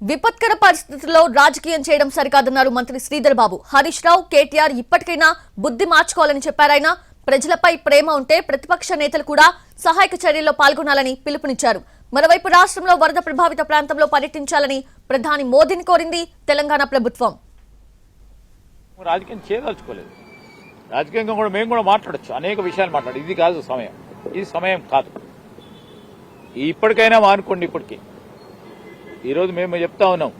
విపత్కర పరిస్థితుల్లో రాజకీయం చేయడం సరికాదన్నారు మంత్రి శ్రీధర్ బాబు. హరీష్ రావు కేటీఆర్ ఇప్పటికైనా బుద్ధి మార్చుకోవాలని చెప్పారాయన ప్రజలపై ప్రేమ ఉంటే ప్రతిపక్ష నేతలు కూడా సహాయక చర్యల్లో పాల్గొనాలని పిలుపునిచ్చారు. మరోవైపు రాష్ట్రంలో వరద ప్రభావిత ప్రాంతంలో పర్యటించాలని ప్రధాని మోదీని కోరింది తెలంగాణ ప్రభుత్వం. రాజకీయం చేయదలుచుకోలేదు. రాజకీయంగా కూడా మేము కూడా మాట్లాడచ్చు. అనేక విషయాలు మాట్లాడు ఇది కాదు సమయం. ఇది సమయం కాదు. ఇప్పటికైనా మానుకోండి ఇప్పటికి. ఈరోజు మేము చెప్తా ఉన్నాం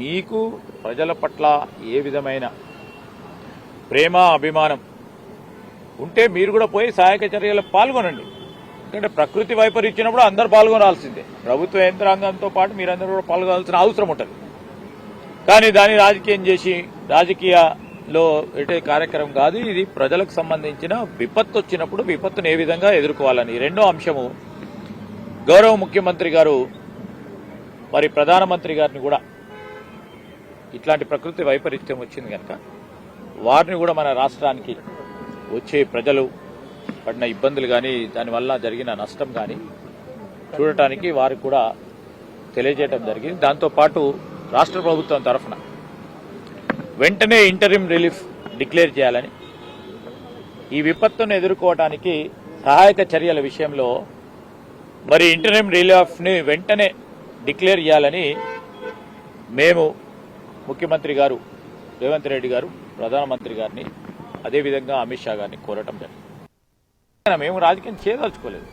మీకు ప్రజల పట్ల ఏ విధమైన ప్రేమ అభిమానం ఉంటే మీరు కూడా పోయి సహాయక చర్యలు పాల్గొనండి. ఎందుకంటే ప్రకృతి వైపరీత్యనప్పుడు అందరు పాల్గొనాల్సిందే. ప్రభుత్వ యంత్రాంగంతో పాటు మీరందరూ కూడా పాల్గొనాల్సిన అవసరం ఉంటుంది. కానీ దాన్ని రాజకీయం చేసి రాజకీయాలో పెట్టే కార్యక్రమం కాదు ఇది ప్రజలకు సంబంధించిన విపత్తు వచ్చినప్పుడు విపత్తును ఏ విధంగా ఎదుర్కోవాలని రెండో అంశము గౌరవ ముఖ్యమంత్రి గారు మరి ప్రధానమంత్రి గారిని కూడా ఇట్లాంటి ప్రకృతి వైపరీత్యం వచ్చింది కనుక వారిని కూడా మన రాష్ట్రానికి వచ్చే ప్రజలు పడిన ఇబ్బందులు కానీ దానివల్ల జరిగిన నష్టం కానీ చూడటానికి వారికి కూడా తెలియజేయడం జరిగింది. దాంతోపాటు రాష్ట్ర ప్రభుత్వం తరఫున వెంటనే ఇంటరిం రిలీఫ్ డిక్లేర్ చేయాలని ఈ విపత్తును ఎదుర్కోవడానికి సహాయక చర్యల విషయంలో మరి ఇంటరిం రిలీఫ్ని వెంటనే డిక్లేర్ చేయాలని మేము ముఖ్యమంత్రి గారు రేవంత్ రెడ్డి గారు ప్రధానమంత్రి గారిని అదేవిధంగా అమిత్ షా గారిని కోరటం జరిగింది. మేము రాజకీయం చేయదలుచుకోలేదు.